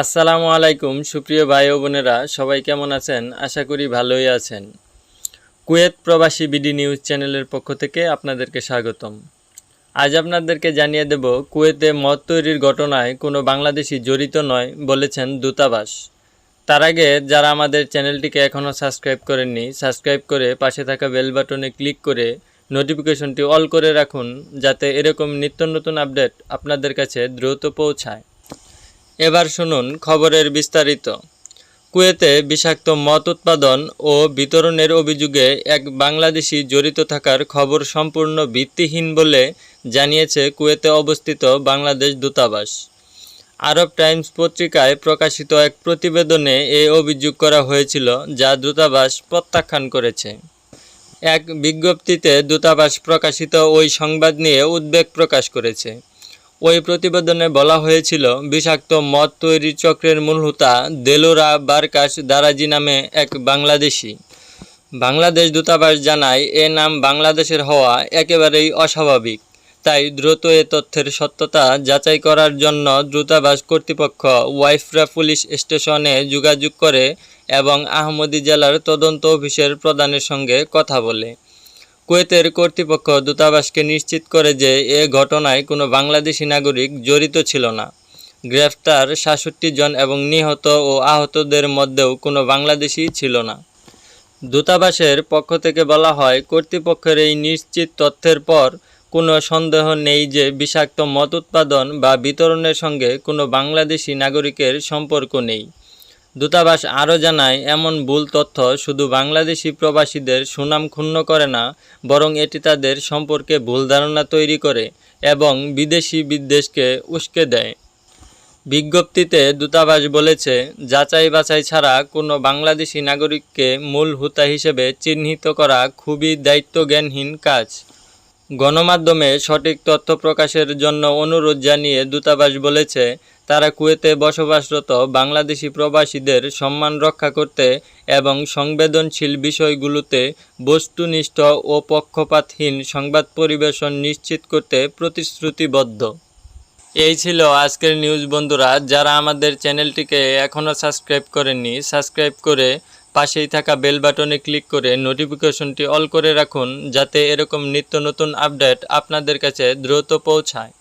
আসসালামু আলাইকুম, সুপ্রিয় ভাই ও বোনেরা, সবাই কেমন আছেন? আশা করি ভালোই আছেন। কুয়েত প্রবাসী বিডি নিউজ চ্যানেলের পক্ষ থেকে আপনাদেরকে স্বাগতম। আজ আপনাদেরকে জানিয়ে দেব, কুয়েতে মদ তৈরির ঘটনায় কোনো বাংলাদেশি জড়িত নয় বলেছেন দূতাবাস। তার আগে যারা আমাদের চ্যানেলটিকে এখনও সাবস্ক্রাইব করেননি, সাবস্ক্রাইব করে পাশে থাকা বেল বাটনে ক্লিক করে নোটিফিকেশনটি অল করে রাখুন, যাতে এরকম নিত্য নতুন আপডেট আপনাদের কাছে দ্রুত পৌঁছায়। এবার শুনুন খবরের বিস্তারিত। কুয়েতে বিষাক্ত মদ উৎপাদন ও বিতরণের অভিযোগে এক বাংলাদেশি জড়িত থাকার খবর সম্পূর্ণ ভিত্তিহীন বলে জানিয়েছে কুয়েতে অবস্থিত বাংলাদেশ দূতাবাস। আরব টাইমস পত্রিকায় প্রকাশিত এক প্রতিবেদনে এ অভিযোগ করা হয়েছিল যা দূতাবাস প্রত্যাখ্যান করেছে। এক বিজ্ঞপ্তিতে দূতাবাস প্রকাশিত ওই সংবাদ নিয়ে উদ্বেগ প্রকাশ করেছে। ওই প্রতিবেদনে বলা হয়েছিল, বিষাক্ত মদ তৈরির চক্রের মূল হোতা দেলোরা বারকাশ দারাজি নামে এক বাংলাদেশি। বাংলাদেশ দূতাবাস জানায়, এ নাম বাংলাদেশের হওয়া একেবারেই অস্বাভাবিক। তাই দ্রুত এ তথ্যের সত্যতা যাচাই করার জন্য দূতাবাস কর্তৃপক্ষ ওয়াইফরা পুলিশ স্টেশনে যোগাযোগ করে এবং আহমদী জেলার তদন্ত অফিসের প্রধানের সঙ্গে কথা বলে। কুয়েতের কর্তৃপক্ষ দূতাবাসকে নিশ্চিত করে যে এ ঘটনায় কোনো বাংলাদেশি নাগরিক জড়িত ছিল না। গ্রেফতার সাতষট্টি জন এবং নিহত ও আহতদের মধ্যেও কোনো বাংলাদেশি ছিল না। দূতাবাসের পক্ষ থেকে বলা হয়, কর্তৃপক্ষের এই নিশ্চিত তথ্যের পর কোনো সন্দেহ নেই যে বিষাক্ত মদ উৎপাদন বা বিতরণের সঙ্গে কোনো বাংলাদেশি নাগরিকের সম্পর্ক নেই। দূতাবাস আরও জানায়, এমন ভুল তথ্য শুধু বাংলাদেশি প্রবাসীদের সুনাম ক্ষুণ্ণ করে না, বরং এটি তাদের সম্পর্কে ভুল ধারণা তৈরি করে এবং বিদেশি বিদ্বেষকে উস্কে দেয়। বিজ্ঞপ্তিতে দূতাবাস বলেছে, যাচাই বাছাই ছাড়া কোনো বাংলাদেশি নাগরিককে মূল হুতা হিসেবে চিহ্নিত করা খুবই দায়িত্বজ্ঞানহীন কাজ। গণমাধ্যমে সঠিক তথ্য প্রকাশের জন্য অনুরোধ জানিয়ে দূতাবাস বলেছে, তারা কুয়েতে বসবাসরত বাংলাদেশি প্রবাসীদের সম্মান রক্ষা করতে এবং সংবেদনশীল বিষয়গুলোতে বস্তুনিষ্ঠ ও পক্ষপাতহীন সংবাদ পরিবেশন নিশ্চিত করতে প্রতিশ্রুতিবদ্ধ। এই ছিল আজকের নিউজ বন্ধুরা। যারা আমাদের চ্যানেলটিকে এখনও সাবস্ক্রাইব করেননি, সাবস্ক্রাইব করে পাশেই থাকা বেল বাটনে ক্লিক করে নোটিফিকেশনটি অল করে রাখুন, যাতে এরকম নিত্য নতুন আপডেট আপনাদের কাছে দ্রুত পৌঁছায়।